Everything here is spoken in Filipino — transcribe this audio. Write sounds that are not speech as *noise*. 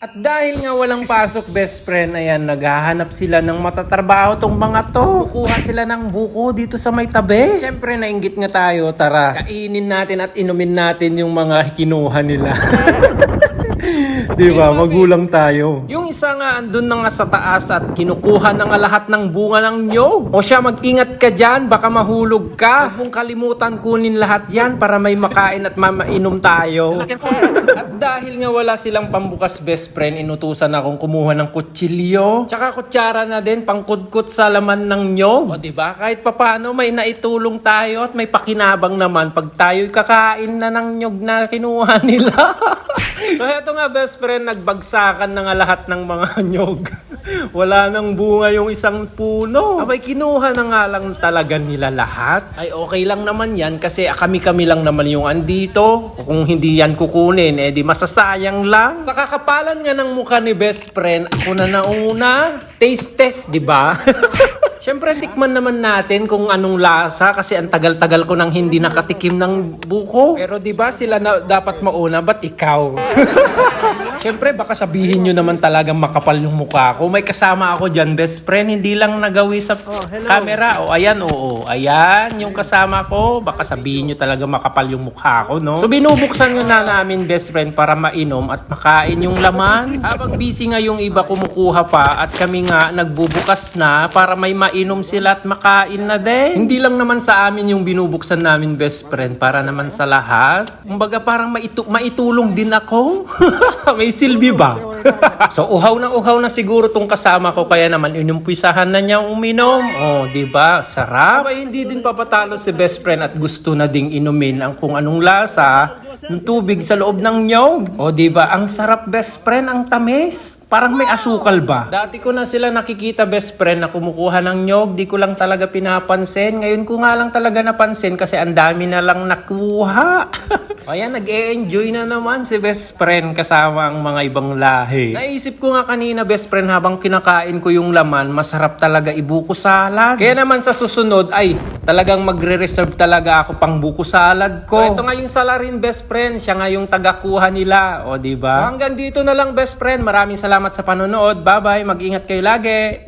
At dahil nga walang pasok best friend, ayan, naghahanap sila ng matatrabaho tong mga to. Kukuha sila ng buko dito sa may tabi. Siyempre, nainggit nga tayo, tara, kainin natin at inumin natin yung mga kinuha nila. *laughs* Di ba? Magulang tayo. Yung isa nga andun na nga sa taas at kinukuha na nga lahat ng bunga ng nyog. O siya, mag-ingat ka dyan, baka mahulog ka. Huwag mong kalimutan kunin lahat yan para may makain at mamainom tayo. at dahil nga wala silang pambukas best friend, inutusan akong kumuha ng kutsilyo. Tsaka kutsara na din, pangkudkut sa laman ng nyog. O di ba? Kahit papano may naitulong tayo at may pakinabang naman pag tayo'y kakain na ng nyog na kinuha nila. *laughs* So heto nga best friend, nagbagsakan na nga lahat ng mga *laughs* nyog. Wala nang bunga yung isang puno. Abay, kinuha na nga lang talaga nila lahat. Ay okay lang naman yan kasi kami-kami lang naman yung andito. Kung hindi yan kukunin, eh di masasayang lang. Sa kakapalan nga ng mukha ni best friend, ako na nauna. Taste test, di ba? *laughs* Siyempre, tikman naman natin kung anong lasa kasi ang tagal-tagal ko nang hindi nakatikim ng buko. Pero di ba sila na dapat mauna, ba't ikaw? *laughs* Siyempre, baka sabihin nyo naman talagang makapal yung mukha ko. May kasama ako dyan, best friend. Hindi lang nagawi sa camera. O, ayan, oo. Ayan, yung kasama ko. Baka sabihin nyo talaga makapal yung mukha ko, no? So, binubuksan nyo na namin, best friend, para mainom at makain yung laman. Habang busy nga yung iba kumukuha pa at kami nga nagbubukas na para may mainom sila at makain na din. Hindi lang naman sa amin yung binubuksan namin, best friend, para naman sa lahat. Kumbaga, parang maitu- maitulong din ako. *laughs* may silbi ba? *laughs* so uhaw na uhaw na siguro tong kasama ko kaya naman inumpisahan na niya uminom. Oh, 'di ba? Sarap. Aba, hindi din papatalo si best friend at gusto na ding inumin ang kung anong lasa ng tubig sa loob ng nyog. Oh, 'di ba? Ang sarap best friend, ang tamis. Parang may asukal ba? Dati ko na sila nakikita best friend na kumukuha ng nyog, di ko lang talaga pinapansin. Ngayon ko nga lang talaga napansin kasi ang dami na lang nakuha. *laughs* Ayan, nag-e-enjoy na naman si best friend kasama ang mga ibang lahi. Naisip ko nga kanina best friend habang kinakain ko yung laman, masarap talaga ibuko salad. Kaya naman sa susunod ay talagang magre-reserve talaga ako pang buko salad ko. So ito nga yung salarin best friend, siya nga yung tagakuha nila, o di ba? So hanggang dito na lang best friend. Maraming salamat sa panonood. Bye-bye. Mag-ingat kayo lagi.